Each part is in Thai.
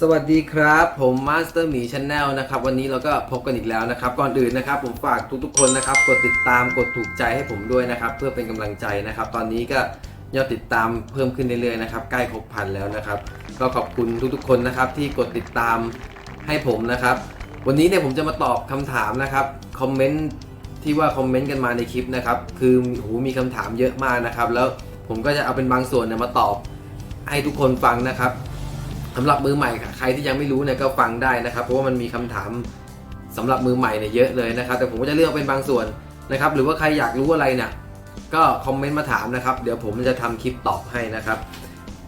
สวัสดีครับ ผมมาสเตอร์หมีชาแนลนะครับ วันนี้เราก็พบกันอีกแล้วนะครับ ก่อนอื่นนะครับ ผมฝากทุกๆคนนะครับ กดติดตามกดถูกใจให้ผมด้วยนะครับ เพื่อเป็นกำลังใจนะครับ ตอนนี้ก็ยอดติดตามเพิ่มขึ้นเรื่อยๆนะครับ ใกล้ครบพันแล้วนะครับ ก็ขอบคุณทุกๆคนนะครับ ที่กดติดตามให้ผมนะครับ วันนี้เนี่ยผมจะมาตอบคำถามนะครับคอมเมนต์ที่ว่าคอมเมนต์กันมาในคลิปนะครับ คือโหมีคำถามเยอะมากนะครับ แล้วผมก็จะเอาเป็นบางส่วนเนี่ยมาตอบให้ทุกคนฟังนะครับ สำหรับมือใหม่ค่ะใครที่ยังไม่รู้เนี่ยก็ฟังได้นะครับ เพราะว่ามันมีคำถามสำหรับมือใหม่เนี่ยเยอะเลยนะครับ แต่ผมก็จะเลือกเป็นบางส่วนนะครับ หรือว่าใครอยากรู้อะไรเนี่ยก็คอมเมนต์มาถามนะครับ เดี๋ยวผมจะทำคลิปตอบให้นะครับ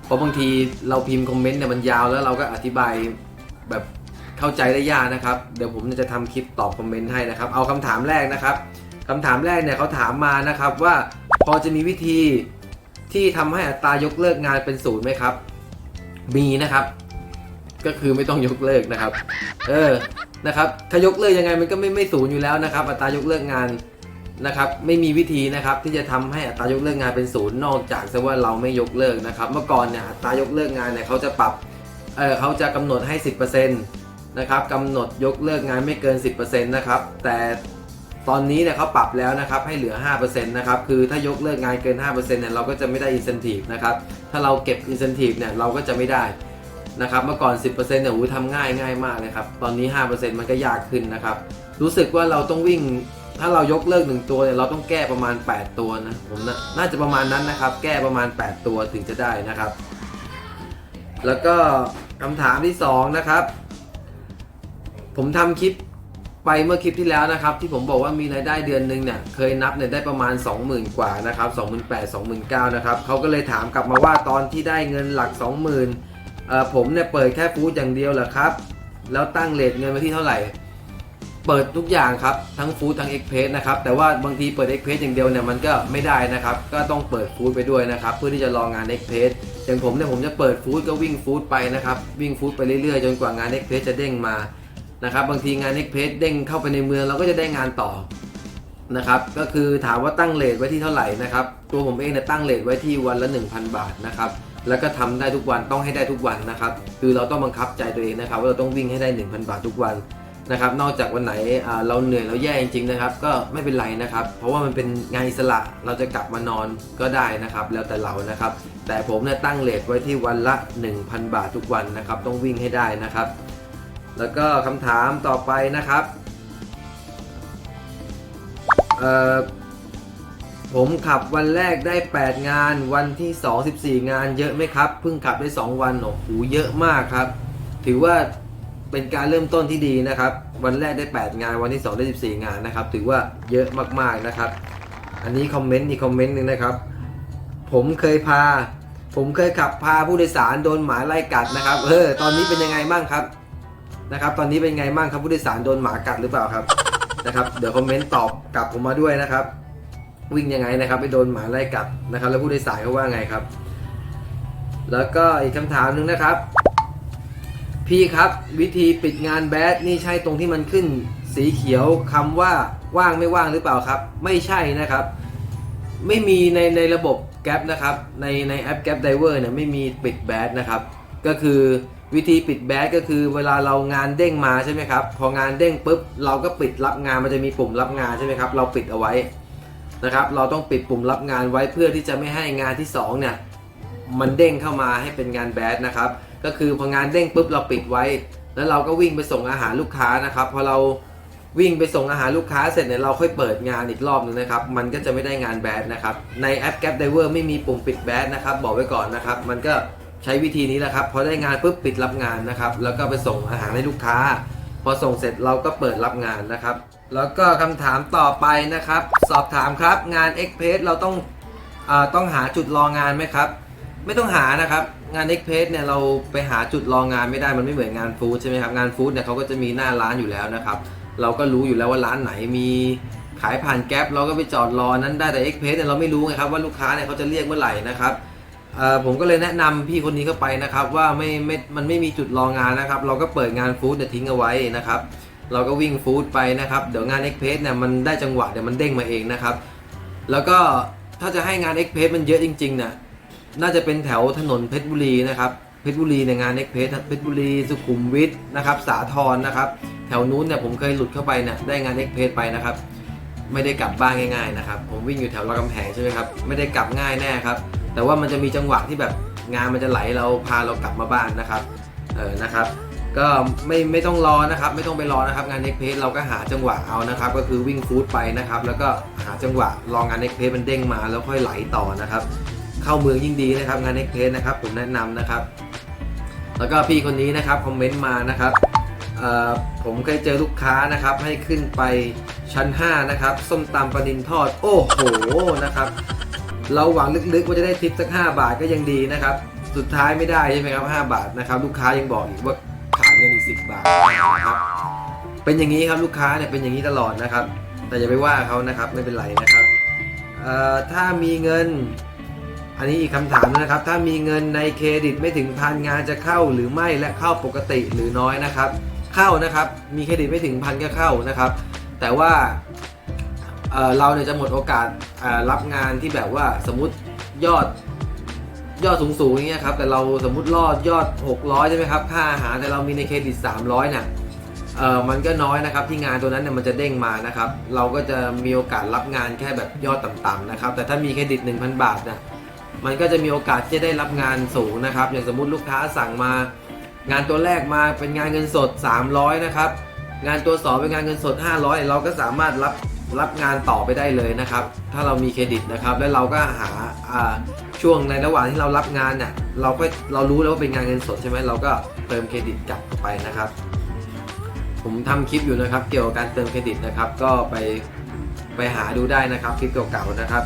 เพราะบางทีเราพิมพ์คอมเมนต์เนี่ยมันยาวแล้วเราก็อธิบายแบบเข้าใจได้ยากนะครับ เดี๋ยวผมจะทำคลิปตอบคอมเมนต์ให้นะครับ เอาคำถามแรกนะครับคำถามแรกเนี่ยเขาถามมานะครับว่าพอจะมีวิธีที่ทำให้อัตรายกเลิกงานเป็นศูนย์ไหมครับ มีนะครับ ก็คือไม่ต้องยกเลิกนะครับ เออนะครับถ้ายกเลิกยังไงมันก็ไม่ไม่ศูนย์อยู่แล้วนะครับ อัตรายกเลิกงานนะครับไม่มีวิธีนะครับที่จะทำให้อัตรายกเลิกงานเป็นศูนย์นอกจากซะว่าเราไม่ยกเลิกนะครับ เมื่อก่อนเนี่ยอัตรายกเลิกงานเนี่ยเขาจะปรับเออเขาจะกำหนดให้ 10%นะครับกำหนดยกเลิกงานไม่เกิน 10%นะครับแต่ตอนนี้เนี่ยเขาปรับแล้วนะครับให้เหลือ 5%นะครับคือถ้ายกเลิกงานเกิน 5%เนี่ยเราก็จะไม่ได้ incentive นะครับถ้าเราเก็บ incentive เนี่ยเราก็จะไม่ได้ นะครับเมื่อก่อน 10%เนี่ยโอ้โหทำง่ายง่ายมากเลยครับ ตอนนี้ 5%มันก็ยากขึ้นนะครับ รู้สึกว่าเราต้องวิ่ง ถ้าเรายกเลิกหนึ่งตัวเนี่ยเราต้องแก้ประมาณ 8 ตัวนะผมนะน่าจะประมาณนั้นนะครับ แก้ประมาณ 8 ตัวถึงจะได้นะครับ แล้วก็คำถามที่ 2 นะครับ ผมทำคลิปไปเมื่อคลิปที่แล้วนะครับ ที่ผมบอกว่ามีรายได้เดือนหนึ่งเนี่ยเคยนับเนี่ยได้ประมาณ 20,000 กว่านะครับ 28,000 29,000นะครับเขาก็เลยถามกลับมาว่าตอนที่ได้เงินหลัก 20,000 ผมเนี่ยเปิดแค่ฟู้ดอย่างเดียวเหรอครับ แล้วตั้งเลทเงินไว้ที่เท่าไหร่ เปิดทุกอย่างครับ ทั้งฟู้ดทั้งเอ็กเพสนะครับ แต่ว่าบางทีเปิดเอ็กเพสอย่างเดียวเนี่ยมันก็ไม่ได้นะครับ ก็ต้องเปิดฟู้ดไปด้วยนะครับ เพื่อที่จะรองานเอ็กเพสอย่างผมเนี่ยผมจะเปิดฟู้ดก็วิ่งฟู้ดไปนะครับ วิ่งฟู้ดไปเรื่อยๆ จนกว่างานเอ็กเพสจะเด้งมานะครับ บางทีงานเอ็กเพสเด้งเข้าไปในเมืองเราก็จะได้งานต่อนะครับก็คือถามว่าตั้งเลทไว้ที่เท่าไหร่นะครับ ตัวผมเองเนี่ยตั้งเลทไว้ที่วันละ 1,000 บาทนะครับ แล้วก็ทำได้ทุกวันต้องให้ได้ทุกวันนะครับ คือเราต้องบังคับใจตัวเองนะครับว่าเราต้องวิ่งให้ได้ 1,000 บาททุกวันนะครับ นอกจากวันไหนเราเหนื่อยเราแย่จริงๆนะครับ ก็ไม่เป็นไรนะครับ เพราะว่ามันเป็นงานอิสระเราจะกลับมานอนก็ได้นะครับ แล้วแต่เรานะครับ แต่ผมเนี่ยตั้งเลทไว้ที่วันละ 1,000 บาททุกวันนะครับ ต้องวิ่งให้ได้นะครับ แล้วก็คำถามต่อไปนะครับเอ่อ ผมขับวันแรกได้ 8 งาน วันที่ 2 14 งานเยอะไหมครับ เพิ่งขับได้ 2 วันโอ้โหเยอะมากครับ ถือว่าเป็นการเริ่มต้นที่ดีนะครับ วันแรกได้ 8 งาน วันที่ 2 ได้ 14 งานนะครับ ถือว่าเยอะมากๆนะครับ อันนี้คอมเมนต์อีกคอมเมนต์หนึ่งนะครับ ผมเคยพา ผมเคยขับพาผู้โดยสารโดนหมาไล่กัดนะครับ เออ ตอนนี้เป็นยังไงบ้างครับ นะครับ ตอนนี้เป็นไงบ้างครับผู้โดยสารโดนหมากัดหรือเปล่าครับ นะครับ เดี๋ยวคอมเมนต์ตอบกลับผมมาด้วยนะครับ วิ่งยังไงนะครับไปโดนหมาไล่กัดนะครับ แล้วผู้โดยสารเขาว่าไงครับ แล้วก็อีกคำถามหนึ่งนะครับ พี่ครับวิธีปิดงานแบดนี่ใช่ตรงที่มันขึ้น สีเขียวคำว่าว่างไม่ว่างหรือเปล่าครับ ไม่ใช่นะครับ ไม่มีในในระบบแก p นะครับในในแอปแก p Diver เนี่ยไม่มีปิดแบดนะครับ ก็คือวิธีปิดแบดก็คือเวลาเรางานเด้งมาใช่ไหมครับ พองานเด้งปุ๊บเราก็ปิดรับงานมันจะมีปุ่มรับงานใช่ไหมครับ เราปิดเอาไว้ นะครับ เราต้องปิดปุ่มรับงานไว้เพื่อที่จะไม่ให้งานที่สองเนี่ยมันเด้งเข้ามาให้เป็นงานแบดนะครับ ก็คือพองานเด้งปุ๊บเราปิดไว้ แล้วเราก็วิ่งไปส่งอาหารลูกค้านะครับพอเราวิ่งไปส่งอาหารลูกค้าเสร็จเนี่ยเราค่อยเปิดงานอีกรอบนึงนะครับ มันก็จะไม่ได้งานแบดนะครับ ในแอป Gap Diver ไม่มีปุ่มปิดแบดนะครับ บอกไว้ก่อนนะครับ มันก็ใช้วิธีนี้แหละครับพอได้งานปุ๊บปิดรับงานนะครับ แล้วก็ไปส่งอาหารให้ลูกค้า พอส่งเสร็จเราก็เปิดรับงานนะครับ แล้วก็คำถามต่อไปนะครับ สอบถามครับงาน e x p r e s s เราต้องอต้องหาจุดรองานไหมครับ ไม่ต้องหานะครับ งาน e x p r e s s เนี่ยเราไปหาจุดรองานไม่ได้มันไม่เหมือนงานฟู้ดใช่ไหมครับงานฟู้ดเนี่ยเขาก็จะมีหน้าร้านอยู่แล้วนะครับ เราก็รู้อยู่แล้วว่าร้านไหนมีขายผ่านแก๊ปเราก็ไปจอดรอนั้นได้แต่ e x p r e s s เนี่ยเราไม่รู้ไงครับว่าลูกค้าเนี่ยเขาจะเรียกเมื่อไหร่นะครับ เอ่อผมก็เลยแนะนำพี่คนนี้เข้าไปนะครับว่าไม่ไม่มันไม่มีจุดรองานนะครับ เราก็เปิดงานฟู้ดเนี่ยทิ้งเอาไว้นะครับ เราก็วิ่งฟู้ดไปนะครับเดี๋ยวงาน e x p r e s s เนี่ยมันได้จังหวะเดี๋ยวมันเด้งมาเองนะครับ แล้วก็ถ้าจะให้งาน e x p r e s s มันเยอะจริงๆเนี่ยน่าจะเป็นแถวถนนเพชรบุรีนะครับเพชรบุรีในงานเน็กเพชรเพชรบุรีสุขุมวิทนะครับสาทรนะครับแถวนู้นเนี่ยผมเคยหลุดเข้าไปเนี่ยได้งานเน็กเพชรไปนะครับ ไม่ได้กลับบ้านง่ายๆนะครับ ผมวิ่งอยู่แถวรามคำแหงใช่ไหมครับ ไม่ได้กลับง่ายแน่ครับ แต่ว่ามันจะมีจังหวะที่แบบงานมันจะไหลเราพาเรากลับมาบ้านนะครับเออนะครับก็ไม่ไม่ต้องรอนะครับ ไม่ต้องไปรอนะครับ งานเน็กเพสเราก็หาจังหวะเอานะครับ ก็คือวิ่งฟู้ดไปนะครับ แล้วก็หาจังหวะรองานเน็กเพสมันเด้งมาแล้วค่อยไหลต่อนะครับ เข้าเมืองยิ่งดีนะครับงานเน็กเพสนะครับ ผมแนะนำนะครับ แล้วก็พี่คนนี้นะครับคอมเมนต์มานะครับเอ่อผมเคยเจอลูกค้านะครับ ให้ขึ้นไปชั้น 5 นะครับ ส้มตำปลานินทอด โอ้โหนะครับ เราหวังลึกๆว่าจะได้ทิปสัก 5 บาทก็ยังดีนะครับ สุดท้ายไม่ได้ใช่ไหมครับ 5 บาทนะครับลูกค้ายังบอกอีกว่าขาดเงินอีก 10 บาทนะครับเป็นอย่างนี้ครับลูกค้าเนี่ยเป็นอย่างนี้ตลอดนะครับ แต่อย่าไปว่าเขานะครับไม่เป็นไรนะครับถ้ามีเงิน อันนี้อีกคำถามนะครับ ถ้ามีเงินในเครดิตไม่ถึงพันงานจะเข้าหรือไม่และเข้าปกติหรือน้อยนะครับ เข้านะครับมีเครดิตไม่ถึงพันก็เข้านะครับ แต่ว่า เราเนี่ยจะหมดโอกาสรับงานที่แบบว่าสมมติยอดยอดสูงๆอย่างเงี้ยครับแต่เราสมมติรอดยอด 600ใช่ไหมครับค่าอาหารแต่เรามีในเครดิต 300เนี่ยเอ่อมันก็น้อยนะครับที่งานตัวนั้นเนี่ยมันจะเด้งมานะครับ เราก็จะมีโอกาสรับงานแค่แบบยอดต่ำๆนะครับ แต่ถ้ามีเครดิต 1,000 บาทนะมันก็จะมีโอกาสที่จะได้รับงานสูงนะครับ อย่างสมมติลูกค้าสั่งมา งานตัวแรกมาเป็นงานเงินสด 300 นะครับ งานตัวสองเป็นงานเงินสด 500 เราก็สามารถรับ รับงานต่อไปได้เลยนะครับ ถ้าเรามีเครดิตนะครับ แล้วเราก็หาช่วงในระหว่างที่เรารับงานเนี่ยเราก็เรารู้แล้วว่าเป็นงานเงินสดใช่ไหมเราก็เติมเครดิตกลับไปนะครับ ผมทำคลิปอยู่นะครับ เกี่ยวกับการเติมเครดิตนะครับ ก็ไปไปหาดูได้นะครับคลิปเก่าๆนะครับ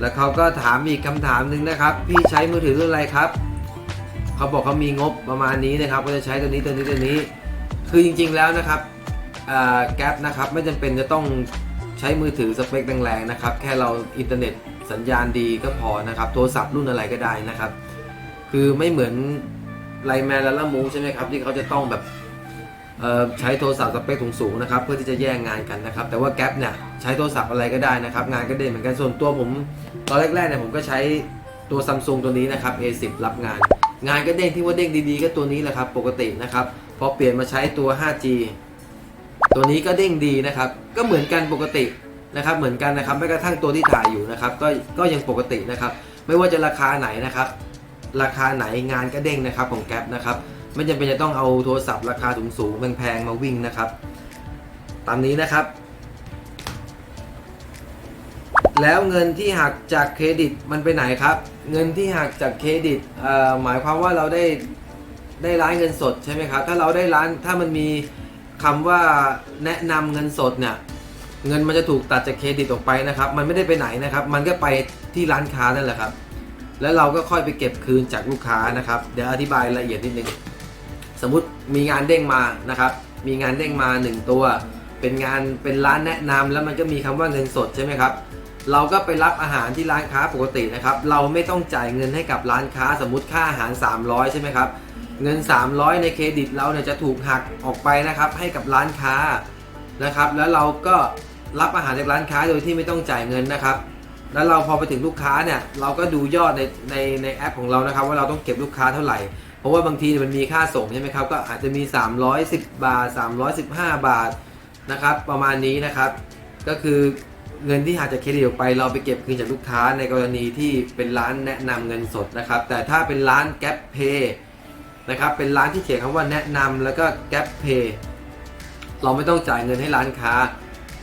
แล้วเขาก็ถามอีกคำถามหนึ่งนะครับ พี่ใช้มือถือรุ่นอะไรครับเขาบอกเขามีงบประมาณนี้นะครับ ก็จะใช้ตัวนี้ตัวนี้ตัวนี้ คือจริง ๆแล้วนะครับแก๊ปนะครับไม่จำเป็นจะต้อง ใช้มือถือสเปคแรงๆนะครับ แค่เราอินเทอร์เน็ตสัญญาณดีก็พอนะครับ โทรศัพท์รุ่นอะไรก็ได้นะครับ คือไม่เหมือนไลแมนและละมูใช่ไหมครับ ที่เขาจะต้องแบบใช้โทรศัพท์สเปคสูงๆนะครับ เพื่อที่จะแย่งงานกันนะครับ แต่ว่าแก๊ปเนี่ยใช้โทรศัพท์อะไรก็ได้นะครับ งานก็เด่นเหมือนกันส่วนตัวผมตอนแรกๆเนี่ยผมก็ใช้ตัวซัมซุงตัวนี้นะครับ A10 รับงาน งานก็เด้งที่ว่าเด้งดีๆ ก็ตัวนี้แหละครับ ปกตินะครับ พอเปลี่ยนมาใช้ตัว 5G ตัวนี้ก็เด้งดีนะครับ ก็เหมือนกันปกตินะครับ เหมือนกันนะครับแม้กระทั่งตัวที่ถ่ายอยู่นะครับ ก็ก็ยังปกตินะครับ ไม่ว่าจะราคาไหนนะครับ ราคาไหนงานก็เด้งนะครับของแก๊ปนะครับไม่จำเป็นจะต้องเอาโทรศัพท์ราคาสูงๆแพงๆมาวิ่งนะครับ ตามนี้นะครับ แล้วเงินที่หักจากเครดิตมันไปไหนครับ เงินที่หักจากเครดิตหมายความว่าเราได้ได้ร้านเงินสดใช่ไหมครับ ถ้าเราได้ร้านถ้ามันมี คำว่าแนะนำเงินสดเนี่ยเงินมันจะถูกตัดจากเครดิตออกไปนะครับ มันไม่ได้ไปไหนนะครับ มันก็ไปที่ร้านค้านั่นแหละครับ แล้วเราก็ค่อยไปเก็บคืนจากลูกค้านะครับ เดี๋ยวอธิบายละเอียดนิดนึง สมมุติมีงานเด้งมานะครับ มีงานเด้งมา 1 ตัว เป็นงานเป็นร้านแนะนำแล้วมันก็มีคำว่าเงินสดใช่ไหมครับ เราก็ไปรับอาหารที่ร้านค้าปกตินะครับ เราไม่ต้องจ่ายเงินให้กับร้านค้า สมมติค่าอาหาร 300 ใช่ไหมครับ เงิน 300 ในเครดิตเราเนี่ยจะถูกหักออกไปนะครับ ให้กับร้านค้านะครับ แล้วเราก็รับอาหารจากร้านค้าโดยที่ไม่ต้องจ่ายเงินนะครับ แล้วเราพอไปถึงลูกค้าเนี่ยเราก็ดูยอดในในในแอปของเรานะครับ ว่าเราต้องเก็บลูกค้าเท่าไหร่ เพราะว่าบางทีมันมีค่าส่งใช่ไหมครับก็อาจจะมี 310 บาท 315 บาทนะครับ ประมาณนี้นะครับ ก็คือเงินที่หากจากเครดิตออกไป เราไปเก็บคืนจากลูกค้าในกรณีที่เป็นร้านแนะนำเงินสดนะครับ แต่ถ้าเป็นร้าน Gap Pay นะครับเป็นร้านที่เขียนคำว่าแนะนำแล้วก็ Gap Pay เราไม่ต้องจ่ายเงินให้ร้านค้า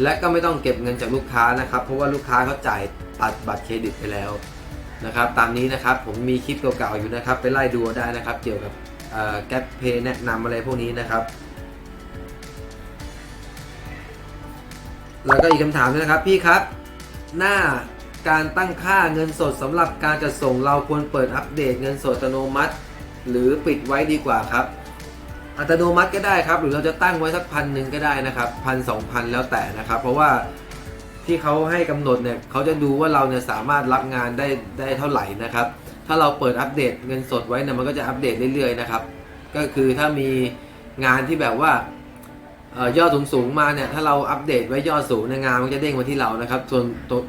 และก็ไม่ต้องเก็บเงินจากลูกค้านะครับ เพราะว่าลูกค้าเขาจ่ายตัดบัตรเครดิตไปแล้วนะครับ ตามนี้นะครับผมมีคลิปเก่าๆอยู่นะครับ ไปไล่ดูได้นะครับ เกี่ยวกับแก๊ปเพย์แนะนำอะไรพวกนี้นะครับแล้วก็อีกคำถามนึงนะครับพี่ครับ หน้าการตั้งค่าเงินสดสำหรับการจัดส่งเราควรเปิดอัปเดตเงินสดอัตโนมัติ หรือปิดไว้ดีกว่าครับ อัตโนมัติก็ได้ครับ หรือเราจะตั้งไว้สักพันหนึ่งก็ได้นะครับพันสองพันแล้วแต่นะครับ เพราะว่าที่เขาให้กำหนดเนี่ยเขาจะดูว่าเราเนี่ยสามารถรับงานได้ได้เท่าไหร่นะครับ ถ้าเราเปิดอัปเดตเงินสดไว้เนี่ยมันก็จะอัปเดตเรื่อยๆนะครับ ก็คือถ้ามีงานที่แบบว่าออยอดสูงๆมาเนี่ยถ้าเราอัปเดตไว้ยอดสูงในงานมันจะเด้งมาที่เรานะครับ ส่วนตัว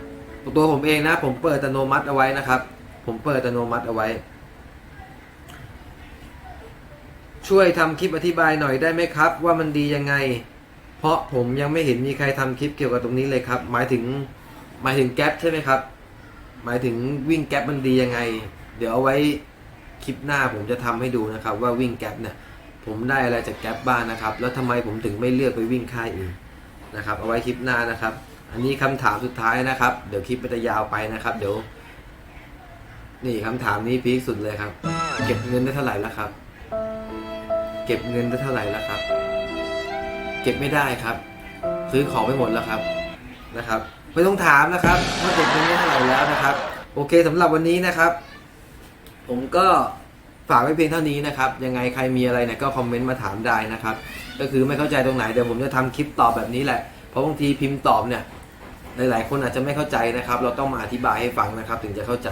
ตัวผมเองนะผมเปิดอัตโนมัติเอาไว้นะครับ ผมเปิดอัตโนมัติเอาไว้ ช่วยทำคลิปอธิบายหน่อยได้ไหมครับ ว่ามันดียังไง เพราะผมยังไม่เห็นมีใครทำคลิปเกี่ยวกับตรงนี้เลยครับ หมายถึงหมายถึงแก๊ปใช่ไหมครับ หมายถึงวิ่งแก๊ปมันดียังไง เดี๋ยวเอาไว้คลิปหน้าผมจะทำให้ดูนะครับ ว่าวิ่งแก๊ปเนี่ยผมได้อะไรจากแก๊ปบ้างนะครับ แล้วทำไมผมถึงไม่เลือกไปวิ่งค่ายอื่นนะครับ เอาไว้คลิปหน้านะครับ อันนี้คำถามสุดท้ายนะครับ เดี๋ยวคลิปมันจะยาวไปนะครับ เดี๋ยว นี่คำถามนี้พีคสุดเลยครับ เก็บเงินได้เท่าไหร่แล้วครับ เก็บเงินได้เท่าไหร่แล้วครับ เก็บไม่ได้ครับ ซื้อของไปหมดแล้วครับนะครับไม่ต้องถามนะครับว่าเก็บเงินได้เท่าไหร่แล้วนะครับ โอเคสำหรับวันนี้นะครับ ผมก็ฝากไว้เพียงเท่านี้นะครับ ยังไงใครมีอะไรเนี่ยก็คอมเมนต์มาถามได้นะครับ ก็คือไม่เข้าใจตรงไหนเดี๋ยวผมจะทำคลิปตอบแบบนี้แหละ เพราะบางทีพิมพ์ตอบเนี่ยหลายๆคนอาจจะไม่เข้าใจนะครับ เราต้องมาอธิบายให้ฟังนะครับ ถึงจะเข้าใจ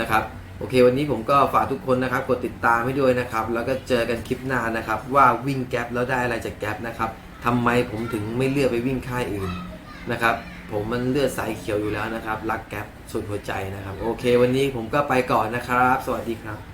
นะครับ อเควันนี้ผมก็ฝากทุกคนนะครับกดติดตามให้ด้วยนะครับ แล้วก็เจอกันคลิปหน้านะครับ ว่าวิ่งแก๊ปแล้วได้อะไรจากแก๊ปนะครับทำไมผมถึงไม่เลือกไปวิ่งค่ายอื่นนะครับ ผมมันเลือดสายเขียวอยู่แล้วนะครับ รักแก๊ปสุดหัวใจนะครับ โอเค วันนี้ผมก็ไปก่อนนะครับ สวัสดีครับ